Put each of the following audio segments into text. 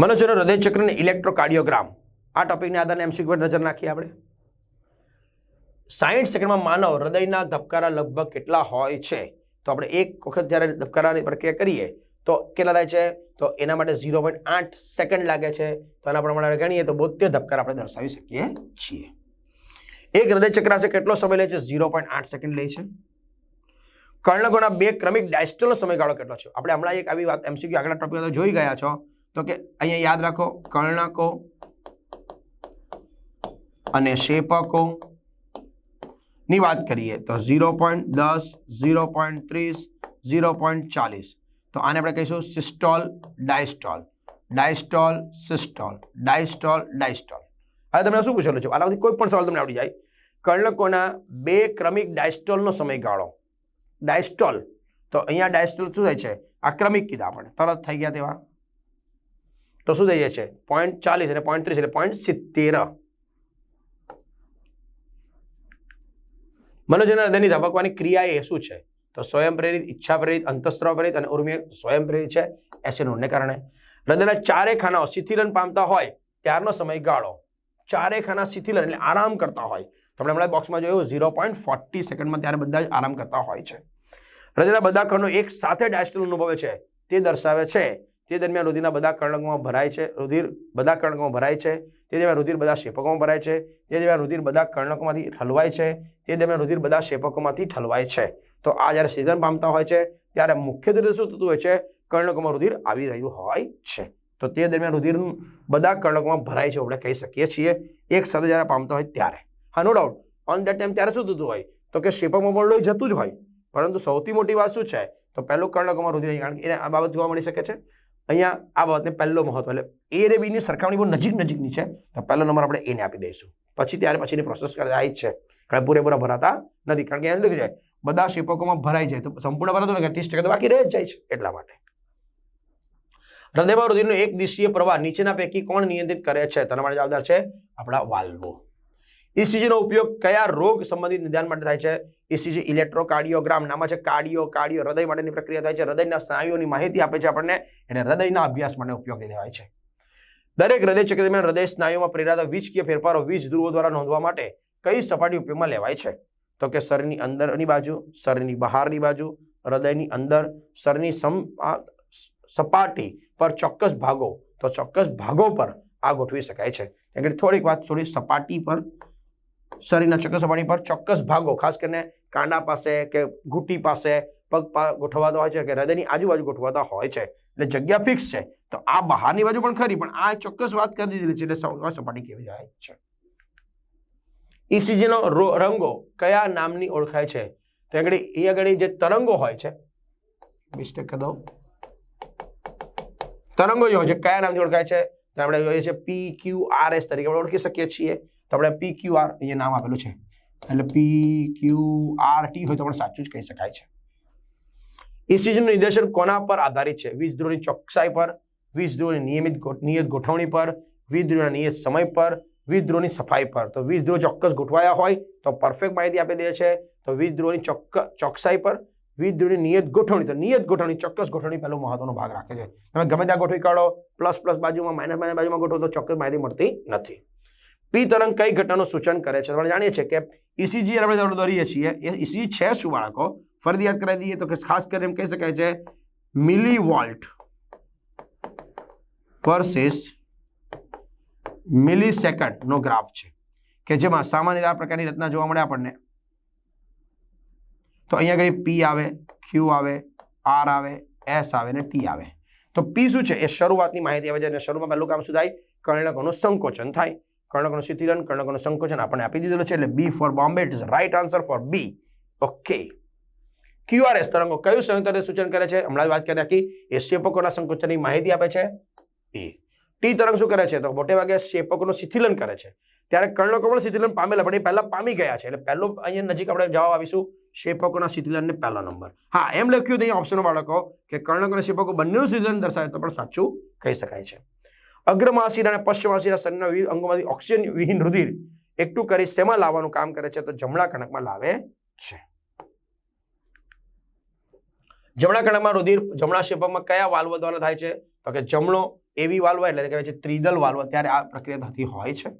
મનુષ્યનો હૃદયચક્રને electrocardiogram. આ ટોપિકને આધારે MCQ પર નજર નાખીએ આપણે. સાઠ સેકન્ડમાં માનવ હૃદયના ધબકારા લગભગ કેટલા હોય છે? તો આપણે એક વખત જ્યારે ધબકારાની પ્રક્રિયા કરીએ, તો કેટલા થાય છે? તો એના માટે ઝીરો પોઈન્ટ આઠ સેકન્ડ લાગે છે. તો એના પ્રમાણે ગણીએ તો બોતેર ધબકારા આપણે દર્શાવી શકીએ છીએ. એક હૃદયચક્રાસે કેટલો સમય લે છે? ઝીરો પોઈન્ટ આઠ સેકન્ડ લે છે. કર્ણકોના બે ક્રમિક ડાયસ્ટલનો સમયગાળો કેટલો છે? આપણે હમણાં એક આવી વાત એમસીક્યુ આગળ ટોપિક જોઈ ગયા છો. તો કે અહીંયા યાદ રાખો, કર્ણકો અને શેપકો ની વાત કરીએ તો ઝીરો પોઈન્ટ દસ, ઝીરો પોઈન્ટ ત્રીસ, ઝીરો પોઈન્ટ ચાલીસ. તો આને આપણે કહીશું systole diastole. Diastole systole. Diastole diastole. હવે તમને શું પૂછેલું છે? આનામાંથી કોઈ પણ સવાલ તમને આવડી જાય. કર્ણકોના બે ક્રમિક ડાયસ્ટોલનો સમયગાળો. ડાયસ્ટોલ. તો અહીંયા ડાયસ્ટોલ શું થાય છે? આ ક્રમિક કીધા આપણે. તરત થઈ ગયા તેવા. તો શું થઈ છે? પોઈન્ટ ચાલીસ અને પોઈન્ટ ત્રીસ એટલે પોઈન્ટ સિત્તેર. મનોજના હૃદયની ધબકવાની ક્રિયા એ શું છે? તો સ્વયં પ્રેરિત, ઈચ્છા પ્રેરિત, અંતસ્ત્રાવ પ્રેરિત અને ઉર્મી સ્વયં પ્રેરિત છે એસિનોડને કારણે. હૃદયના ચારે ખાનાઓ શિથિલન પામતા હોય ત્યારનો સમયગાળો. ચારે ખાના શિથિલન એટલે આરામ કરતા હોય. તો આપણે હમણાં બોક્સમાં જોયું ઝીરો પોઈન્ટ ફોર્ટી સેકન્ડમાં ત્યારે બધા જ આરામ કરતા હોય છે. હૃદયના બધા ખંડો એક સાથે ડાયસ્ટલ અનુભવે છે. તે દર્શાવે છે તે દરમિયાન રુધિરના બધા કર્ણકોમાં ભરાય છે. રુધિર બધા કર્ણકોમાં ભરાય છે. તે દરમિયાન રુધિર બધા શેપકોમાં ભરાય છે. તે દરમિયાન રુધિર બધા કર્ણકોમાંથી ઠલવાય છે. તે દરમિયાન રુધિર બધા શેપકોમાંથી ઠલવાય છે. તો આ જ્યારે સિઝન પામતા હોય છે, ત્યારે મુખ્યત્વે શું થતું હોય છે? કર્ણકોમાં રુધિર આવી રહ્યું હોય છે. તો તે દરમિયાન રુધિર બધા કર્ણકોમાં ભરાય છે, આપણે કહી શકીએ છીએ. એક સાથે જ્યારે પામતા હોય ત્યારે. હા no doubt on that time ત્યારે શું થતું હોય? તો કે શેપકમાં પણ લોહી જતું જ હોય. પરંતુ સૌથી મોટી વાત શું છે? તો પહેલું કર્ણકોમાં રુધિર કારણ કે એને આ બાબત જોવા મળી શકે છે. અહીંયા આ બાબતને પહેલો મહત્વ, એટલે એ અને બીની સરખામણી બહુ નજીક નજીકની છે, તો પહેલો નંબર આપણે એને આપી દઈશું. પછી ત્યારે પછીની પ્રોસેસ થાય જ છે કારણ પૂરેપૂરા ભરાતા નથી, કારણ કે એને લખી જાય, બધા શેપકોમાં ભરાઈ જાય, તો સંપૂર્ણ ભરાતું નથી ત્રીસ ટકા તો બાકી રહી જ જાય છે, એટલા માટે. હૃદયમાં રુધિરનો એક દિશીય પ્રવાહ નીચેના પૈકી કોણ નિયંત્રિત કરે છે? તેના માટે જવાબદાર છે આપણા વાલ્વો. ઇસીજીનો ઉપયોગ કયા રોગ સંબંધિત નિદાન માટે થાય છે? ઇસીજી ઇલેક્ટ્રોકાર્ડિયોગ્રામ નામાં છે કાર્ડિયો કાર્ડિયો હૃદય માટેની પ્રક્રિયા થાય છે. હૃદયના સ્નાયુઓની માહિતી આપે છે આપણને. એને હૃદયના અભ્યાસ માટે ઉપયોગી લેવાય છે. દરેક હૃદય ચક્ર દરમિયાન હૃદય સ્નાયુમાં પ્રેરાતા વીજકીય ફેરફારો વીજ ધ્રુવો દ્વારા નોંધવા માટે કઈ સપાટી ઉપયોગમાં લેવાય છે? તો કે શરીરની અંદરની બાજુ, શરીરની બહારની બાજુ, હૃદયની અંદર, શરીરની સમ, સપાટી પર ચોક્કસ ભાગો. તો ચોક્કસ ભાગો પર આ ગોઠવી શકાય છે. એટલે થોડીક વાત થોડી સપાટી પર શરીરના ચોક્કસ સપાટી પર ચોક્કસ ભાગો, ખાસ કરીને કાંડા પાસે કે ઘૂંટી પાસે પગ ગોઠવાતા હોય છે કે હૃદયની આજુબાજુ ગોઠવાતા હોય છે એટલે જગ્યા ફિક્સ છે, તો આ બહારની બાજુ પણ ખરી, પણ આ ચોક્કસ વાત કરી દીધેલી છે એટલે સૌ- સપાટી કેવી જાય છે. ઈસીજીનો રંગો કયા નામની ઓળખાય છે? તો આગળ એ આગળ જે તરંગો હોય છે મિસ્ટેક કરી દઉં. તરંગો જે હોય છે, કયા નામથી ઓળખાય છે? આપણે જોઈએ છીએ પી ક્યુ આર એસ તરીકે આપણે ઓળખી શકીએ છીએ. તો આપણે પી ક્યુ આર અહીંયા નામ આપેલું છે. એટલે પી ક્યુ આર ટી હોય તો પણ સાચું જ કહી શકાય છે. ઇસીજીનું નિર્દેશન કોના પર આધારિત છે? વીજ ધ્રુવની ચોકસાઈ પર વીજ નિયમિત નિયત ગોઠવણી પર વીજ ધ્રુવના નિયત સમય પર વીજ સફાઈ પર. તો વીજ ચોક્કસ ગોઠવાયા હોય તો પરફેક્ટ માહિતી આપી દે છે. તો વીજ ધ્રુવની ચોક્ક, ચોકસાઈ પર વીજ નિયત ગોઠવણી. તો નિયત ગોઠવણી, ચોક્કસ ગોઠવણી પહેલો મહત્વનો ભાગ રાખે છે. તમે ગમે ત્યાં ગોઠવી કાઢો, પ્લસ પ્લસ બાજુમાં, માઇનસ માઇનસ બાજુમાં ગોઠવો તો ચોક્કસ માહિતી મળતી નથી. પી તરંગ કઈ ઘટનાનું સૂચન કરે છે? આપણે જાણીએ છીએ કે ઇસીજી આપણે દોરીએ છીએ. એ ઇસીજી છે શું બાળકો? ફરીથી યાદ કરાવી દઈએ તો ખાસ કરીને એમ કહી શકાય છે મિલી વોલ્ટ વર્સિસ મિલી સેકન્ડનો ગ્રાફ છે, કે જેમાં સામાન્ય આ પ્રકારની રચના જોવા મળે આપણને. તો અહીંયા આગળ પી આવે ક્યુ આવે આર આવે એસ આવે ને ટી આવે. તો પી શું છે? એ શરૂઆતની માહિતી આવે છે અને શરૂમાં પહેલું કામ શું થાય? કર્ણકોનું સંકોચન થાય. કર્ણકોનું શિથિલન, કર્ણકનું સંકોચન આપણને આપી દીધેલું છે. એટલે B for Bombay it is right answer for B okay QRS તરંગો કયું સંયુક્ત સૂચન કરે છે? હમણાં વાત કરી રાખી એ શેપકોના સંકોચનની માહિતી આપે છે. એ ટી તરંગ શું કરે છે? તો મોટે ભાગે શેપકોનું શિથિલન કરે છે. ત્યારે કર્ણકો પણ શિથિલન પામેલા, પણ એ પહેલાં પામી ગયા છે. એટલે પહેલો અહીંયા નજીક આપણે જવાબ આપીશું. શેપકોના શિથિલનને પહેલો નંબર. હા, એમ લખ્યું હતું અહીંયા ઓપ્શનો બાળકો કે કર્ણકો અને શેપકો બંનેનું શિથિલન દર્શાવે તો પણ સાચું કહી શકાય છે. અગ્રમાસીરા અને પશ્ચમાસીરા શરીરના વિવિધ અંગોમાંથી ઓક્સિજન વિહીન રુધિર એકઠું કરી શેમાં લાવવાનું કામ કરે છે તો જમણા કણકમાં લાવે છે. જમણા કણકમાં રુધિર જમણા શેપકમાં કયા વાલ્વ દ્વારા થાય છે? તો કે જમણો એવી વાલ્વ એટલે કહેવાય છે ત્રિદલ વાલ્વ. ત્યારે આ પ્રક્રિયા થતી હોય છે.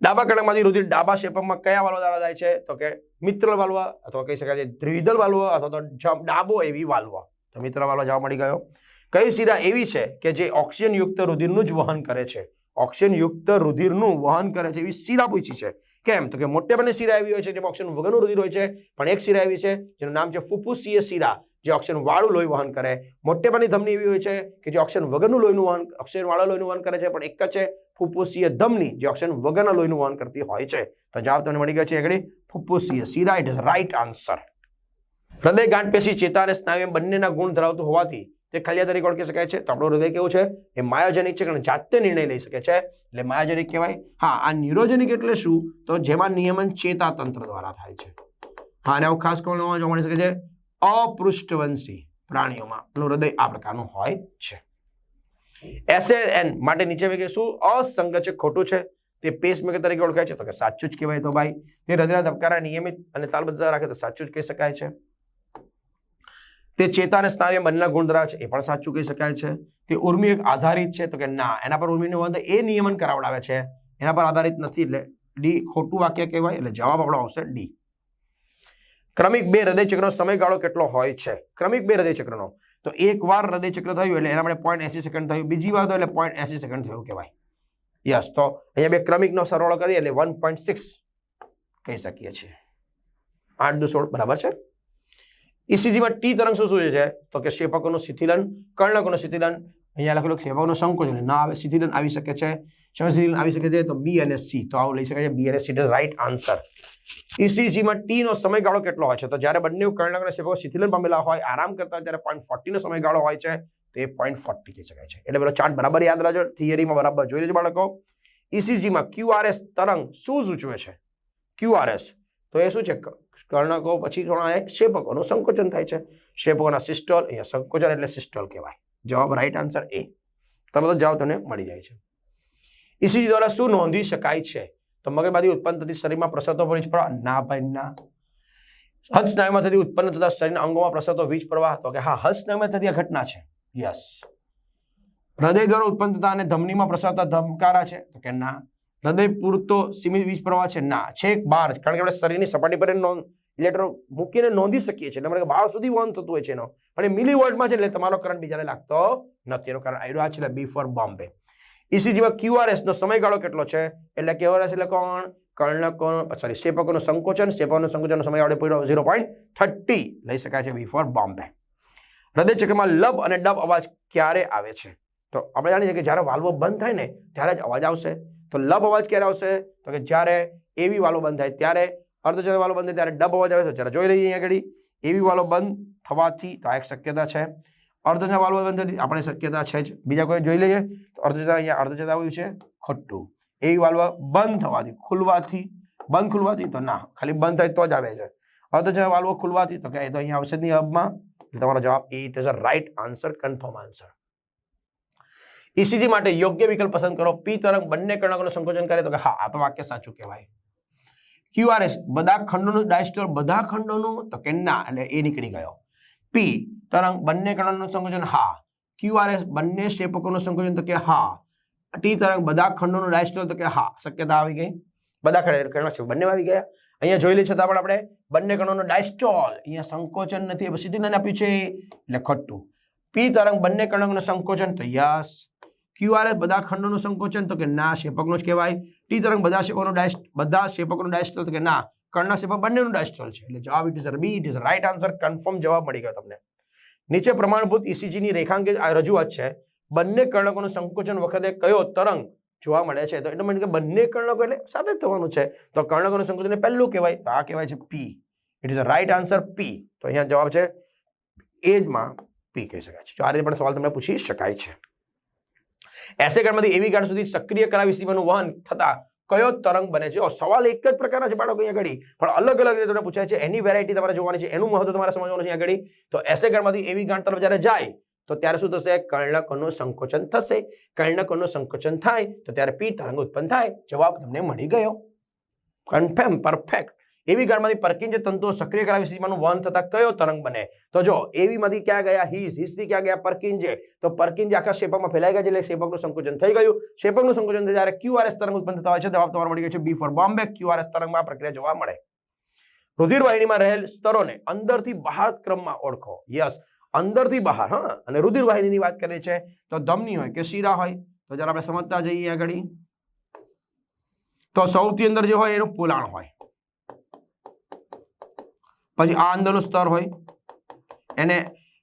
ડાબા કણકમાંથી રુધિર ડાબા શેપમાં કયા વાલ્વ દ્વારા થાય છે? તો કે મિત્ર વાલ્વ અથવા કહી શકાય છે દ્વિદલ વાલ્વ અથવા તો ડાબો એવી વાલ્વ. તો મિત્ર વાલ્વ જવાબ મળી ગયો. કઈ શિરા એવી છે કે જે ઓક્સિજનયુક્ત રુધિરનું જ વહન કરે છે? ઓક્સિજનયુક્ત રુધિરનું વહન કરે છે એવી શિરા પૂછી છે. કેમ? તો કે મોટે ભાગે શિરા એવી હોય છે જેમાં ઓક્સિજન વગરનું રુધિર હોય છે, પણ એક શિરા એવી છે જેનું નામ છે ફુફુસીય શિરા, જે ઓક્સિજન વાળું લોહી વહન કરે. મોટે ભાગની ધમની એવી હોય છે કે જે ઓક્સિજન વગરનું લોહીનું વહન, ઓક્સિજન વાળા લોહીનું વહન કરે છે, પણ એક જ છે ફુફુસીય ધમની, જે ઓક્સિજન વગરના લોહીનું વહન કરતી હોય છે. તો જવાબ તમને મળી ગયો છે આગળ. ફુફુસીય શિરા ઇટ ઇઝ રાઈટ આન્સર હૃદય ગાંઠ પેશી ચેતા અને સ્નાયુ એમ બંનેના ગુણ ધરાવતું હોવાથી તે ખલિયા તરીકે ઓળખી શકાય છે? તો આપણું હૃદય કેવું છે? એ માયોજનિક છે કારણ જાતે નિર્ણય લઈ શકે છે એટલે માયોજનિક કહેવાય. હા, આ ન્યુરોજનિક એટલે શું? તો જેમાં નિયમન ચેતા તંત્ર દ્વારા થાય છે. હા, અને આવું ખાસ કોણ જોવા મળી શકે છે? અપૃષ્ઠવંશી પ્રાણીઓમાં. પેલું હૃદય આ પ્રકારનું હોય છે. એસએએન માટે નીચે કે શું? અસંગ છે, ખોટું છે. તે પેસમેકર તરીકે ઓળખાય છે. તો કે સાચું જ કહેવાય તો ભાઈ. તે હૃદયના ધબકારા નિયમિત અને તાલબદ્ધતા રાખે તો સાચું જ કહી શકાય છે. તે ચેતા અને સ્નાયુ બંનેના ગુણ છે, એ પણ સાચું કહી શકાય છે. તે ઉર્મી એક આધારિત છે, તો કે ના, એના પર ઉર્મીનું વંદ એ નિયમન કરાવડાવે છે. એના પર આધારિત નથી, એટલે ડી ખોટું વાક્ય કહેવાય, એટલે જવાબ આપણો આવશે ડી ક્રમિક બે હૃદયચક્રનો સમયગાળો કેટલો હોય છે? ક્રમિક બે હૃદય ચક્રનો તો એક વાર હૃદયચક્ર થયું, એટલે એના માટે પોઈન્ટ એસી સેકન્ડ થયું. બીજી વાર તો એટલે પોઈન્ટ એસી સેકન્ડ થયું કહેવાય. યસ તો અહીંયા બે ક્રમિકનો સરવાળો કરીએ, એટલે વન પોઈન્ટ સિક્સ કહી શકીએ છીએ. આઠ દુ સોળ, બરાબર છે? ઇસીજીમાં ટી તરંગ શું શું છે? તો કે શેપકોનું શિથિલન, કર્ણકોનું શિથિલન. અહીંયા લખેલું શેપકોનું સંકોચન ના આવે, શિથિલન આવી શકે છે. શિથિલન આવી શકે છે, તો બી અને સી. તો આવું લઈ શકાય છે, બી અને સી રાઈટ આન્સર. ઈસીજીમાં ટીનો સમયગાળો કેટલો હોય છે? તો જ્યારે બંને કર્ણક અને શેપકો શિથિલન પામેલા હોય, આરામ કરતા ત્યારે પોઈન્ટ ફોર્ટીનો સમયગાળો હોય છે, તે પોઈન્ટ ફોર્ટી કહી શકાય છે. એટલે પેલો ચાર્ટ બરાબર યાદ રાખજો થિયરીમાં બરાબર જોઈ લેજો બાળકો. ઈસીજીમાં ક્યુઆરએસ તરંગ શું સૂચવે છે? ક્યુઆરએસ તો એ શું છે? કર્ણકો પછી ઘણા શેપકોનું સંકોચન થાય છે. શેપકોના સિસ્ટોલ, અહીંયા સંકોચન એટલે સિસ્ટોલ કહેવાય. જવાબ રાઈટ આન્સર એ તરત જ જવાબ તમને મળી જાય છે. ઇસીજી દ્વારા શું નોંધી શકાય છે? તો મગજમાંથી ઉત્પન્ન થતી શરીરમાં પ્રસરતો વીજ પ્રવાહ? ના ભાઈ, ના. હજ થતી ઉત્પન્ન થતા શરીરના અંગોમાં પ્રસરતો વીજ પ્રવાહ? તો કે હા હજ થતી આ ઘટના છે. યસ હૃદય દ્વારા ઉત્પન્ન થતા અને ધમનીમાં પ્રસરતા ધમકારા છે? તો કે ના. હૃદય પૂરતો સીમિત વીજ પ્રવાહ છે? ના. છેક બાર. કારણ કે આપણે શરીરની સપાટી પર નોંધ ઇલેક્ટ્રોન મૂકીને નોંધી શકીએ છીએ. એટલે બહાર સુધી વન થતું હોય છે એનો. પણ એ મિલી વોલ્ટમાં છે એટલે તમારો કરંટ બીજાને લાગતો નથી. એનું કારણ આવ્યું આ છે બી ફોર બોમ્બે ઇસીજીમાં ક્યુઆરએસનો સમયગાળો કેટલો છે? એટલે ક્યુઆરએસ એટલે કોણ? કર્ણકો સોરી શેપકોનું સંકોચન. શેપકોનું સંકોચનનો સમયગાળો પૂરો ઝીરો પોઈન્ટ થર્ટી લઈ શકાય છે બી ફોર બોમ્બે હૃદય ચક્રમાં લબ અને ડબ અવાજ ક્યારે આવે છે? તો આપણે જાણીએ કે જ્યારે વાલ્વો બંધ થાય ને, ત્યારે જ અવાજ આવશે. તો લબ અવાજ ક્યારે આવશે? તો કે જ્યારે એવી વાલ્વ બંધ થાય, ત્યારે અર્ધચંદ્ર વાલ્વ બંધ થાય ત્યારે ડબ અવાજ આવે છે જ્યારે જોઈ લઈએ અહીંયા આગળ એવી વાલ્વ બંધ થવાથી તો આ એક શક્યતા છે અર્ધચંદ્ર વાલ્વ બંધ થતી આપણે શક્યતા છે જ બીજા કોઈ જોઈ લઈએ તો અર્ધચંદ્ર અહીંયા અર્ધચંદ્ર આવ્યું છે ખોટું એવી વાલ્વ બંધ થવાથી ખુલવાથી બંધ ખુલવાથી તો ના ખાલી બંધ થાય તો જ આવે છે અર્ધચંદ્ર વાલ્વ ખુલવાથી તો કે એ તો અહીંયા આવશે જ નહીં હબમાં। એટલે તમારો જવાબ એ it is a right answer confirm answer ECG માટે યોગ્ય વિકલ્પ પસંદ કરો. પી તરંગ બંને કર્ણકોનું સંકોચન કરે, તો કે હા, આ તો વાક્ય સાચું કહેવાય. ક્યુઆરએસ બધા ખંડોનું ડાયસ્ટોલ બધા ખંડોનું? તો કે ના, એટલે એ નીકળી ગયો. પી તરંગ બંને કર્ણકોનું સંકોચન હા. ક્યુઆરએસ બંને સ્ટેપકોનું સંકોચન તો કે હા. ટી તરંગ, બધા ખંડોનું ડાયસ્ટોલ તો કે હા. શક્યતા આવી ગઈ? બધા કર્ણ છે બંને આવી ગયા. અહીંયા જોઈ લે છતાં પણ આપણે બંને કણોનો ડાયસ્ટોલ. અહીંયા સંકોચન નથી સીધી નાને આપ્યું છે. એટલે ખોટું. પી તરંગ બંને કણોનું સંકોચન, તો યસ. ક્યુઆરએસ બધા ખંડોનું સંકોચન તો કે ના, શેપકનો જ કહેવાય. ટી તરંગ બધા શેપકનો ડાયસ્ટ બધા શેપકોનું ડાયસ્ટોલ તો કે ના કર્ણના શેપક બંનેનું ડાયસ્ટોલ છે. એટલે જવાબ it is B it is right answer confirm જવાબ મળી ગયો તમને. નીચે પ્રમાણભૂત ઇસીજીની રેખાંકિત આ રજૂઆત છે. બંને કર્ણકોનું સંકોચન વખતે કયો તરંગ જોવા મળે છે? તો એટલે મને કે બંને કર્ણકો એટલે સાથે થવાનું છે. તો કર્ણકોનું સંકોચન પહેલું કહેવાય, તો આ કહેવાય છે P it is a right answer P તો અહીંયા જવાબ છે, એજમાં પી કહી શકાય છે. જો આ રીતે પણ સવાલ તમને પૂછી શકાય છે. એસે એવી ગાંઠ સુધી સક્રિય કરાવી સીમાનું વહન થતા કયો તરંગ બને છે? સવાલ એક જ પ્રકારના છે બાળકો અહીંયા આગળ. પણ અલગ અલગ રીતે તમને પૂછાય છે, એની વેરાયટી તમારે જોવાની છે, એનું મહત્વ તમારે સમજવાનું છે આગળ. તો એસે ગાંઠમાંથી એવી ગાંઠ તરફ જ્યારે જાય, તો ત્યારે શું થશે? કર્ણકોનું સંકોચન થશે. કર્ણકોનું સંકોચન થાય, તો ત્યારે પી તરંગ ઉત્પન્ન થાય. જવાબ તમને મળી ગયો. કન્ફર્મ પરફેક્ટ એવી ગાંઠમાંથી પરકિંજ તંતુઓ સક્રિય કરાવી સ્થિતિમાંનું વહન થતા કયો તરંગ બને? તો જો એવીમાંથી ક્યાં ગયા? હિસ. હિસથી ક્યાં ગયા? પર્કિંજે તો પર્કિંજે આખા શેપકમાં ફેલાઈ ગયા છે, એટલે શેપકનું સંકોચન થઈ ગયું. શેપકનું સંકોચન થઈ જ્યારે ક્યુઆરએસ તરંગ ઉત્પન્ન થતા હોય છે. જવાબ તમારો મળી ગયો છે બી ફોર બોમ્બે. ક્યુઆરએસ તરંગમાં પ્રક્રિયા જોવા મળે. રુધિરવાહિનીમાં રહેલ સ્તરોને અંદરથી બહાર ક્રમમાં ઓળખો. યસ. અંદરથી બહાર, હા. અને રુધિરવાહિનીની વાત કરીએ છે, તો ધમની હોય કે શીરા હોય? તો જરા આપણે સમજતા જઈએ આગળ. તો સૌથી અંદર જે હોય એનું પોલાણ હોય. પછી આ અંદરનું સ્તર હોય. એને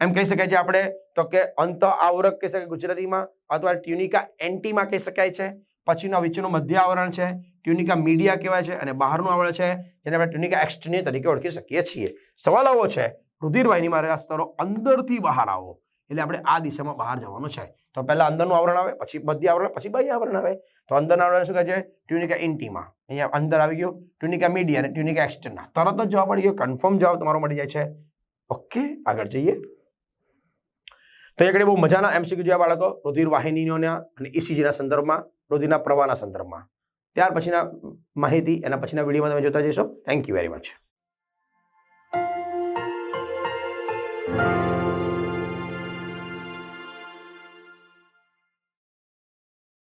એમ કહી શકાય છે આપણે તો કે અંત આવરક કહી શકાય ગુજરાતીમાં અથવા ટ્યુનિકા એન્ટીમાં કહી શકાય છે. પછીનું વિચનું મધ્ય આવરણ છે, ટ્યુનિકા મીડિયા કહેવાય છે અને બહારનું આવરણ છે, જેને આપણે ટ્યુનિકા એક્સટર્નિય તરીકે ઓળખી શકીએ છીએ. સવાલ આવો છે રુધિરવાહિનીમાં રહેલા સ્તરો અંદરથી બહાર આવો. એટલે આપણે આ દિશામાં બહાર જવાનું છે. તો પહેલાં અંદરનું આવરણ આવે, પછી મધ્ય આવરણ, પછી બાહ્ય આવરણ આવે. તો અંદરના આવરણ શું કહે છે? Tunica intima. અહીંયા અંદર આવી ગયું. ટ્યુનિકા મીડિયા અને ટ્યુનિકા એક્સટર્ના તરત જ જવાબ મળી ગયો. કન્ફર્મ જવાબ તમારો મળી જાય છે. ઓકે, આગળ જઈએ. તો એકડે બહુ મજાના એમસીક્યુ જોયા બાળકો રુધિર વાહિનીઓના અને ઇસીજીના સંદર્ભમાં, રુધિરના પ્રવાહના સંદર્ભમાં. ત્યાર પછીના માહિતી એના પછીના વિડીયોમાં તમે જોતા જશો થેન્ક યુ વેરી મચ